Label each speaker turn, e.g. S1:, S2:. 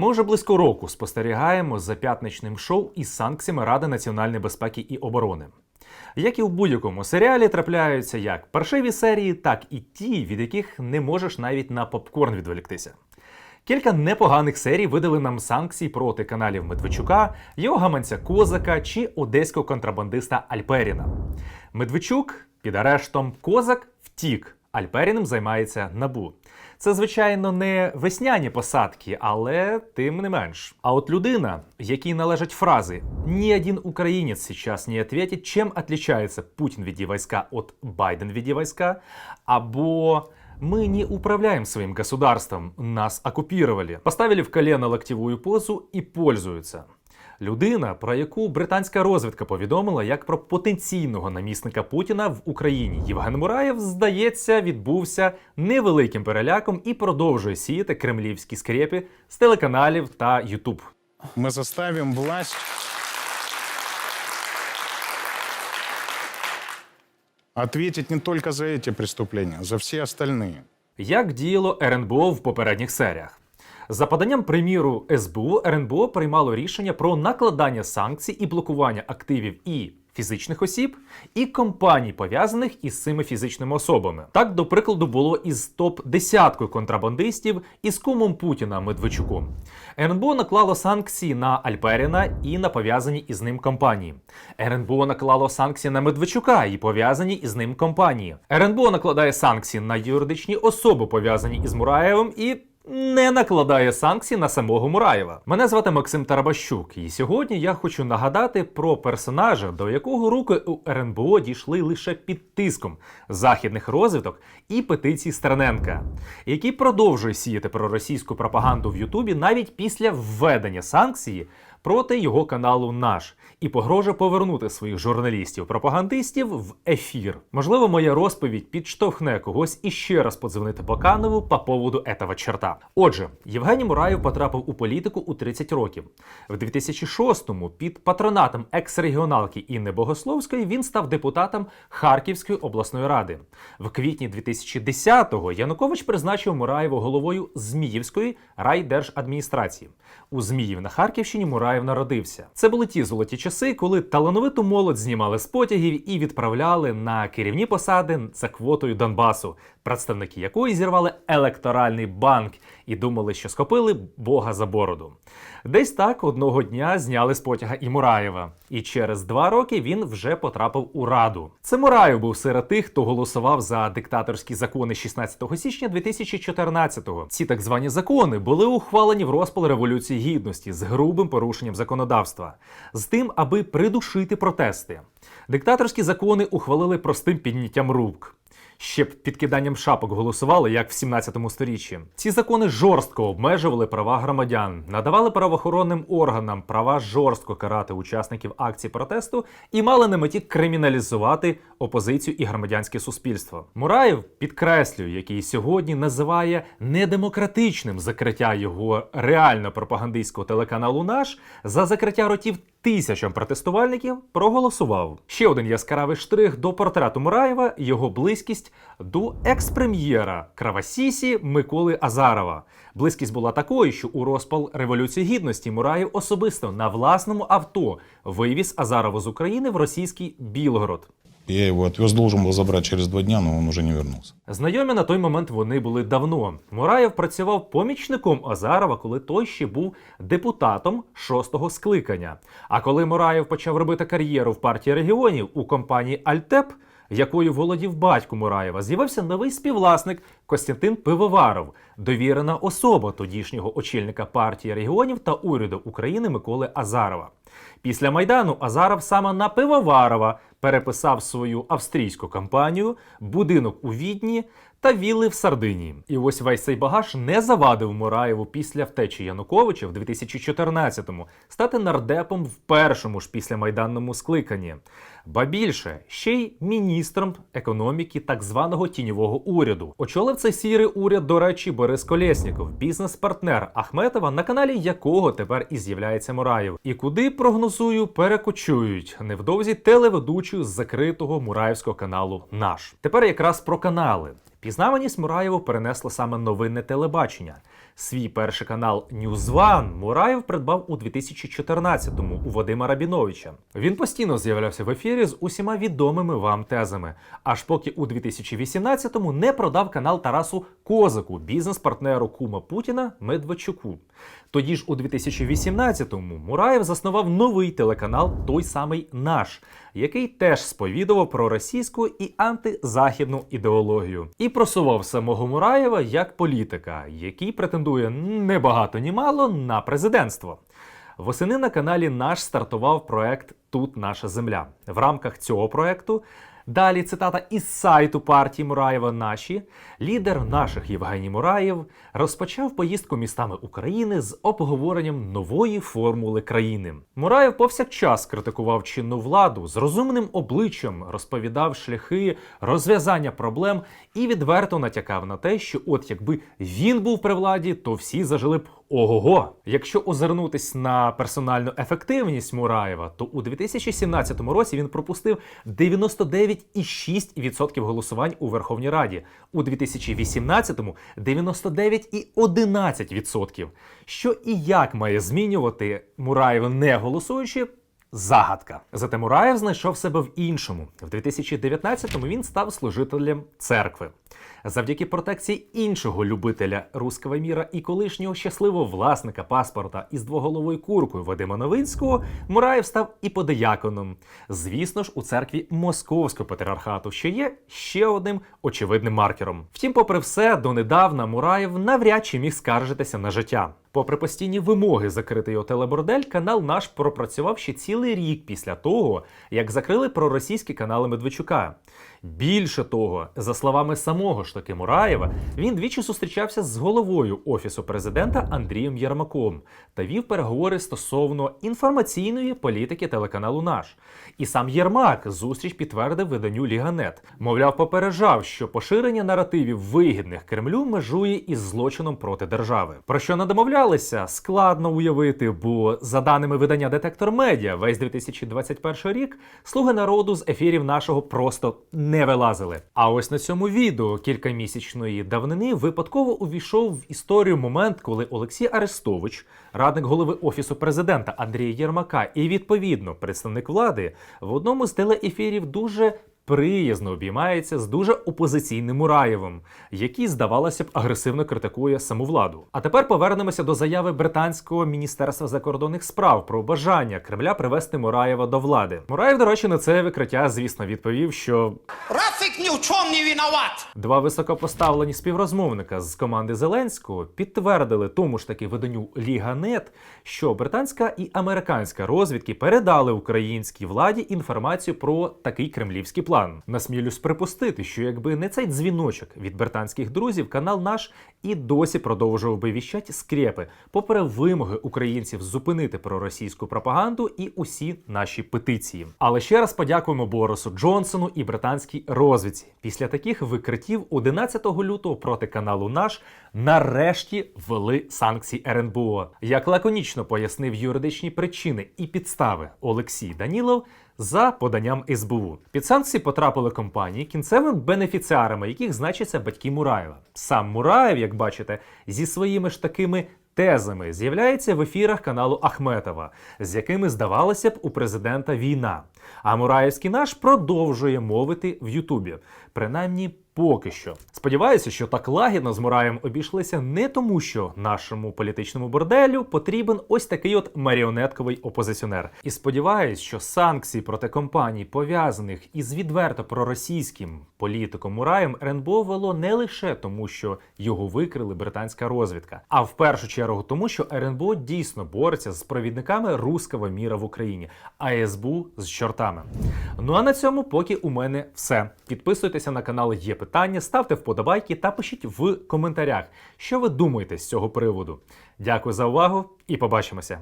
S1: Ми вже близько року спостерігаємо за п'ятничним шоу із санкціями Ради національної безпеки і оборони. Як і в будь-якому серіалі трапляються як паршиві серії, так і ті, від яких не можеш навіть на попкорн відволіктися. Кілька непоганих серій видали нам санкції проти каналів Медведчука, його гаманця Козака чи одеського контрабандиста Альперіна. Медведчук під арештом Козак втік. Альперіним займається набу. Це, звичайно, не весняні посадки, але тим не менш. А от людина, якій належать фрази «Ні один українець сейчас не ответит, чим отличается Путін веди войска от Байден веди войска, або мы не управляем своим государством, нас оккупировали. Поставили в колено локтевую позу і пользуються Людина, про яку британська розвідка повідомила як про потенційного намісника Путіна в Україні. Євген Мураєв, здається, відбувся невеликим переляком і продовжує сіяти кремлівські скрепи з телеканалів та Ютуб.
S2: Мы заставим власть ответить не только за эти преступления, за все остальные.
S1: Як діяло РНБО в попередніх серіях? За поданням приміру СБУ, РНБО приймало рішення про накладання санкцій і блокування активів і фізичних осіб, і компаній, пов'язаних із цими фізичними особами. Так, до прикладу, було із топ десяткою контрабандистів із кумом Путіна Медведчуком. РНБО наклало санкції на Альперіна і на пов'язані із ним компанії. РНБО наклало санкції на Медведчука і пов'язані із ним компанії. РНБО накладає санкції на юридичні особи, пов'язані із Мураєвим, і не накладає санкцій на самого Мураєва. Мене звати Максим Тарабащук, і сьогодні я хочу нагадати про персонажа, до якого руки у РНБО дійшли лише під тиском західних розвиток і петицій Стерненка, який продовжує сіяти проросійську пропаганду в Ютубі навіть після введення санкції проти його каналу Наш і погрожує повернути своїх журналістів-пропагандистів в ефір. Можливо, моя розповідь підштовхне когось іще раз подзвонити Баканову по поводу этого черта. Отже, Євгеній Мураєв потрапив у політику у 30 років. В 2006-му під патронатом екс-регіоналки Інни Богословської він став депутатом Харківської обласної ради. В квітні 2010-го Янукович призначив Мураєва головою Зміївської райдержадміністрації. У Зміїв на Харківщині Мураєв народився. Це були ті золоті часи, коли талановиту молодь знімали з потягів і відправляли на керівні посади за квотою Донбасу, представники якої зірвали електоральний банк і думали, що схопили Бога за бороду. Десь так одного дня зняли з потяга і Мураєва, і через два роки він вже потрапив у раду. Це Мураєв був серед тих, хто голосував за диктаторські закони 16 січня 2014-го. Ці так звані закони були ухвалені в розпал революції гідності з грубим порушенням законодавства, з тим, аби придушити протести. Диктаторські закони ухвалили простим підняттям рук. Ще б під киданням шапок голосували, як в 17 сторіччі. Ці закони жорстко обмежували права громадян, надавали правоохоронним органам права жорстко карати учасників акцій протесту і мали на меті криміналізувати опозицію і громадянське суспільство. Мураєв підкреслює, який сьогодні називає недемократичним закриття його реально пропагандистського телеканалу Наш за закриття ротів тисячам протестувальників проголосував. Ще один яскравий штрих до портрету Мураєва його близькість до екс-прем'єра Кравасісі Миколи Азарова. Близькість була такою, що у розпал Революції Гідності Мураєв особисто на власному авто вивіз Азарова з України в російський Білгород.
S2: Я его отвез, должен был забрать через два дня, но он уже не вернулся.
S1: Знайомі на той момент вони були давно. Мураєв працював помічником Азарова, коли той ще був депутатом шостого скликання. А коли Мураєв почав робити кар'єру в партії регіонів у компанії Альтеп, якою володів батько Мураєва, з'явився новий співвласник Костянтин Пивоваров, довірена особа тодішнього очільника партії регіонів та уряду України Миколи Азарова. Після майдану Азаров саме на Пивоварова переписав свою австрійську компанію, будинок у Відні та вілли в Сардинії. І ось весь цей багаж не завадив Мураєву після втечі Януковича в 2014-му стати нардепом в першому ж післямайданному скликанні. Ба більше ще й міністром економіки так званого тіньового уряду. Очолив цей сірий уряд, до речі, Борис Колєсніков, бізнес-партнер Ахметова, на каналі якого тепер і з'являється Мураєв. І куди прогнозую, перекочують невдовзі телеведучу з закритого мураївського каналу Наш. Тепер якраз про канали. Пізнаваність Мураєву перенесла саме новинне телебачення. Свій перший канал News Мураєв придбав у 2014-му у Вадима Рабіновича. Він постійно з'являвся в ефірі з усіма відомими вам тезами, аж поки у 2018-му не продав канал Тарасу Козаку, бізнес-партнеру кума Путіна Медведчуку. Тоді ж у 2018-му Мураєв заснував новий телеканал Той самий наш, який теж сповідував про російську і антизахідну ідеологію, і просував самого Мураєва як політика, який претендує не багато ні мало на президентство. Восени на каналі наш стартував проект Тут наша земля. В рамках цього проекту далі цитата із сайту партії Мураєва Наші лідер наших Євгеній Мураєв розпочав поїздку містами України з обговоренням нової формули країни. Мураєв повсякчас критикував чинну владу з розумним обличчям, розповідав шляхи розв'язання проблем і відверто натякав на те, що от якби він був при владі, то всі зажили б ого-го. Якщо озирнутись на персональну ефективність Мураєва, то у 2017 році він пропустив 99,6% голосувань у Верховній Раді, у 2018-му 99,11%. Що і як має змінювати Мураєв не голосуючи, Загадка. Зате Мураєв знайшов себе в іншому. В 2019-му він став служителем церкви. Завдяки протекції іншого любителя руского міра і колишнього щасливого власника паспорта із двоголовою куркою Вадима Новинського, Мураєв став і подияконом. Звісно ж, у церкві Московського патріархату, що є ще одним очевидним маркером. Втім, попри все, донедавна Мураєв навряд чи міг скаржитися на життя. Попри постійні вимоги закрити його телебордель, канал наш пропрацював ще цілий рік після того, як закрили проросійські канали Медведчука. Більше того, за словами самого ж таки Мураєва, він двічі зустрічався з головою офісу президента Андрієм Єрмаком та вів переговори стосовно інформаційної політики телеканалу Наш. І сам Єрмак зустріч підтвердив виданню Ліганет. Мовляв, попереджав, що поширення наративів вигідних Кремлю межує із злочином проти держави. Про що не домовлялися, складно уявити, бо за даними видання Детектор Медіа, весь 2021 рік слуги народу з ефірів нашого просто не вилазили. А ось на цьому відео кількамісячної давнини випадково увійшов в історію момент, коли Олексій Арестович, радник голови офісу президента Андрія Єрмака і відповідно представник влади, в одному з телеефірів дуже приязно обіймається з дуже опозиційним Мураєвим, який, здавалося б, агресивно критикує саму владу. А тепер повернемося до заяви британського міністерства закордонних справ про бажання Кремля привести Мураєва до влади. Мураєв, до речі, на це викриття, звісно, відповів, що
S3: Рафик ни в чем не виноват.
S1: Два високопоставлені співрозмовника з команди Зеленського підтвердили тому ж таки виданню Ліганет, що британська і американська розвідки передали українській владі інформацію про такий кремлівський план. Насмілюсь припустити, що якби не цей дзвіночок від британських друзів, канал наш і досі продовжував би віщать скрепи, попри вимоги українців зупинити проросійську пропаганду і усі наші петиції. Але ще раз подякуємо Борису Джонсону і британській розвідці. Після таких викриттів 11 лютого проти каналу наш нарешті ввели санкції РНБО. Як лаконічно пояснив юридичні причини і підстави Олексій Данілов. За поданням СБУ під санкції потрапили компанії, кінцевими бенефіціарами яких значаться батьки Мураєва. Сам Мураєв, як бачите, зі своїми ж такими тезами з'являється в ефірах каналу Ахметова, з якими здавалося б у президента війна. А Мураєвський наш продовжує мовити в Ютубі, принаймні поки що. Сподіваюся, що так лагідно з Мураєм обійшлися не тому, що нашому політичному борделю потрібен ось такий от маріонетковий опозиціонер. І сподіваюсь, що санкції проти компаній, пов'язаних із відверто проросійським політиком Мураєм, РНБО вело не лише тому, що його викрили британська розвідка, а в першу чергу тому, що РНБО дійсно бореться з провідниками руского міра в Україні, а СБУ з чортами. Ну а на цьому поки у мене все. Підписуйтеся на канал Є питання, ставте вподобайки та пишіть в коментарях, що ви думаєте з цього приводу. Дякую за увагу і побачимося.